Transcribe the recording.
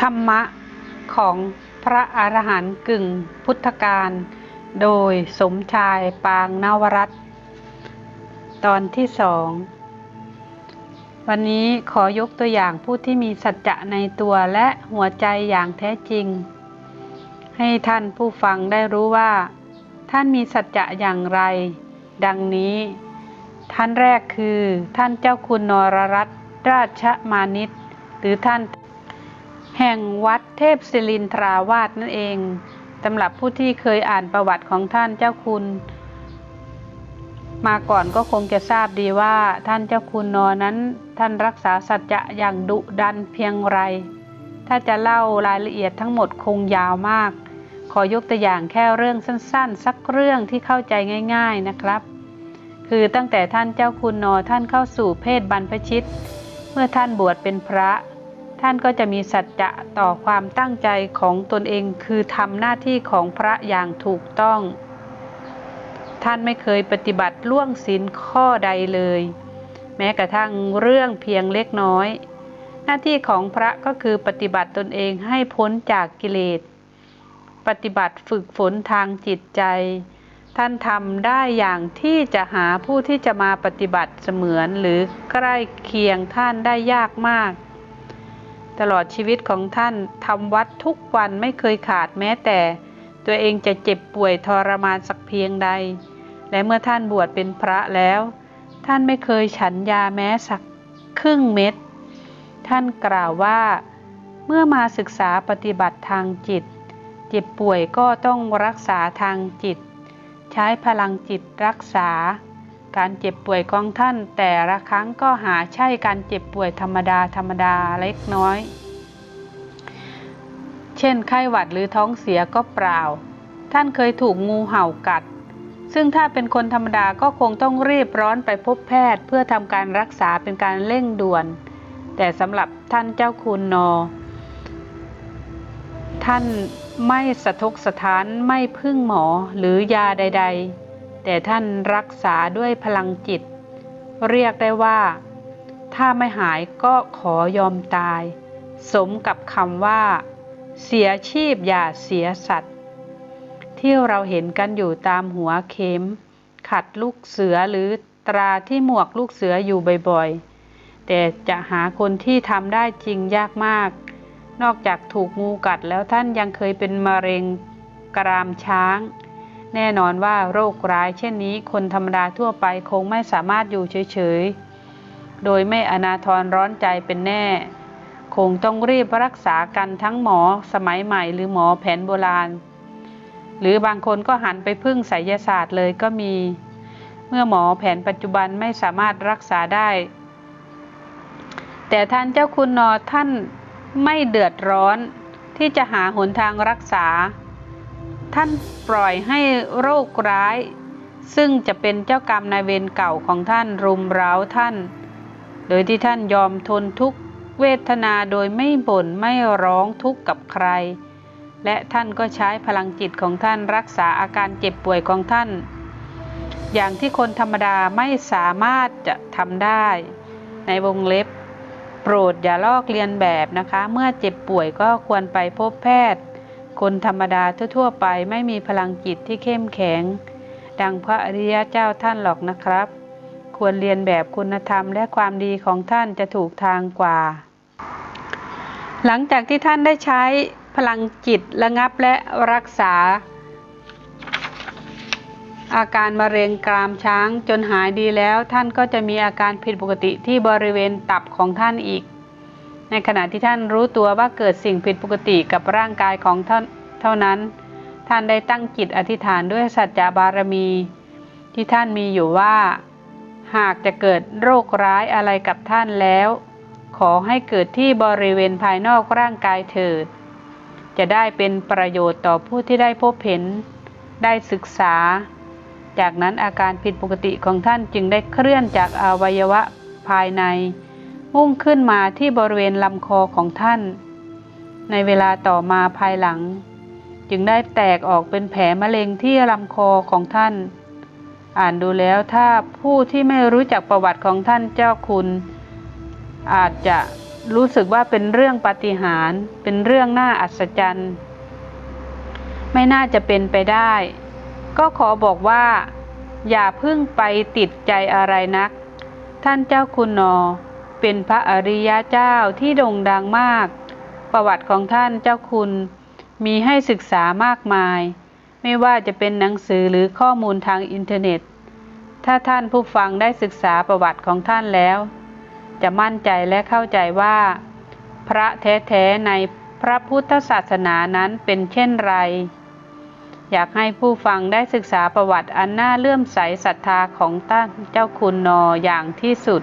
ธรรมะของพระอรหันต์กึ่งพุทธการ โดยสมชายปางนวรัตน์ตอนที่สอง วันนี้ขอยกตัวอย่างผู้ที่มีสัจจะในตัวและหัวใจอย่างแท้จริง ให้ท่านผู้ฟังได้รู้ว่า ท่านมีสัจจะอย่างไร ดังนี้ ท่านแรกคือท่านเจ้าคุณนรรัตราชมานิตหรือท่าน แห่งวัดเทพศิรินทราวาสนั่นเองสำหรับผู้ที่เคยอ่านประวัติของท่านเจ้าคุณ มาก่อนก็คงจะทราบดีว่าท่านเจ้าคุณนอนั้น ท่านรักษาสัจจะอย่างดุดันเพียงไร ถ้าจะเล่ารายละเอียดทั้งหมดคงยาวมาก ขอยกตัวอย่างแค่เรื่องสั้นๆ สักเรื่องที่เข้าใจง่าย ๆนะครับ คือตั้งแต่ท่านเจ้าคุณนอท่านเข้าสู่เพศบรรพชิต เมื่อท่านบวชเป็นพระ ท่านก็จะมีสัจจะต่อความตั้งใจของตนเองคือทำหน้าที่ของพระอย่างถูกต้อง ท่านไม่เคยปฏิบัติล่วงศีลข้อใดเลย แม้กระทั่งเรื่องเพียงเล็กน้อย หน้าที่ของพระก็คือปฏิบัติตนเองให้พ้นจากกิเลส ปฏิบัติฝึกฝนทางจิตใจ ท่านทำได้อย่างที่จะหาผู้ที่จะมาปฏิบัติเสมือนหรือใกล้เคียงท่านได้ยากมาก ตลอดชีวิตของท่านทำวัดทุกวันไม่เคยขาดแม้แต่ ตัวเองจะเจ็บป่วยทรมานสักเพียงใด และเมื่อท่านบวชเป็นพระแล้ว ท่านไม่เคยฉันยาแม้สักครึ่งเม็ด ท่านกล่าวว่า เมื่อมาศึกษาปฏิบัติทางจิต เจ็บป่วยก็ต้องรักษาทางจิต ใช้พลังจิตรักษา การเจ็บป่วยของท่าน แต่ละครั้งก็หาใช่การเจ็บป่วยธรรมดาธรรมดาเล็กน้อย เช่นไข้หวัดหรือท้องเสียก็เปล่า ท่านเคยถูกงูเห่ากัด ซึ่งถ้าเป็นคนธรรมดาก็คงต้องรีบร้อนไปพบแพทย์ เพื่อทำการรักษาเป็นการเร่งด่วน แต่สำหรับท่านเจ้าคุณนอ ท่านไม่สะทกสถานไม่พึ่งหมอหรือยาใด ๆ แต่ท่านรักษาด้วยพลังจิต เรียกได้ว่า ถ้าไม่หายก็ขอยอมตาย สมกับคำว่า เสียชีพอย่าเสียสัตว์ ที่เราเห็นกันอยู่ตามหัวเข็ม ขัดลูกเสือหรือตราที่หมวกลูกเสืออยู่บ่อยๆ แต่จะหาคนที่ทำได้จริงยากมาก นอกจากถูกงูกัดแล้วท่านยังเคยเป็นมะเร็งกรามช้าง แน่นอนว่าโรคร้ายเช่นนี้คนธรรมดาทั่วไปคงไม่สามารถอยู่เฉยๆ โดยไม่อนาทรร้อนใจเป็นแน่ คงต้องรีบรักษากันทั้งหมอสมัยใหม่หรือหมอแผนโบราณ หรือบางคนก็หันไปพึ่งไสยศาสตร์เลยก็มี เมื่อหมอแผนปัจจุบันไม่สามารถรักษาได้ แต่ท่านเจ้าคุณนอท่านไม่เดือดร้อนที่จะหาหนทางรักษา ท่านปล่อยให้โรคร้าย ซึ่งจะเป็นเจ้ากรรมนายเวรเก่าของท่านรุมเร้าท่าน โดยที่ท่านยอมทนทุกเวทนาโดยไม่บ่นไม่ร้องทุกข์กับใคร และท่านก็ใช้พลังจิตของท่านรักษาอาการเจ็บป่วยของท่าน อย่างที่คนธรรมดาไม่สามารถจะทำได้ ในวงเล็บ โปรดอย่าลอกเลียนแบบนะคะ เมื่อเจ็บป่วยก็ควรไปพบแพทย์ คนธรรมดาทั่วๆไปไม่มีพลังจิตที่เข้มแข็ง ดังพระอริยะเจ้าท่านหรอกนะครับ ควรเรียนแบบคุณธรรมและความดีของท่านจะถูกทางกว่า หลังจากที่ท่านได้ใช้พลังจิตระงับและรักษา อาการมะเร็งกรามช้างจนหายดีแล้วท่านก็จะมีอาการผิดปกติที่บริเวณตับของท่านอีก ในขณะที่ท่านรู้ตัวว่าเกิดสิ่งผิดปกติกับร่างกายของท่านเท่านั้น ท่านได้ตั้งจิตอธิษฐานด้วยสัจจะบารมี ที่ท่านมีอยู่ว่า หากจะเกิดโรคร้ายอะไรกับท่านแล้ว ขอให้เกิดที่บริเวณภายนอกร่างกายเถิด จะได้เป็นประโยชน์ต่อผู้ที่ได้พบเห็น ได้ศึกษา จากนั้นอาการผิดปกติของท่านจึงได้เคลื่อนจากอวัยวะภายใน มุ่งขึ้นมาที่บริเวณลำคอของท่าน ในเวลาต่อมาภายหลัง จึงได้แตกออกเป็นแผลมะเร็งที่ลำคอของท่าน อ่านดูแล้วถ้าผู้ที่ไม่รู้จักประวัติของท่านเจ้าคุณ อาจจะรู้สึกว่าเป็นเรื่องปาฏิหาริย์เป็นเรื่องน่าอัศจรรย์ไม่น่าจะเป็นไปได้ ก็ขอบอกว่า อย่าเพึ่งไปติดใจอะไรนัก ท่านเจ้าคุณนอ เป็นพระอริยะเจ้าที่โด่งดังมาก ประวัติของท่านเจ้าคุณมีให้ศึกษามากมาย ไม่ว่าจะเป็นหนังสือหรือข้อมูลทางอินเทอร์เน็ต ถ้าท่านผู้ฟังได้ศึกษาประวัติของท่านแล้ว จะมั่นใจและเข้าใจว่า พระแท้ๆในพระพุทธศาสนานั้นเป็นเช่นไร อยากให้ผู้ฟังได้ศึกษาประวัติอันน่าเลื่อมใสศรัทธาของท่านเจ้าคุณนออย่างที่สุด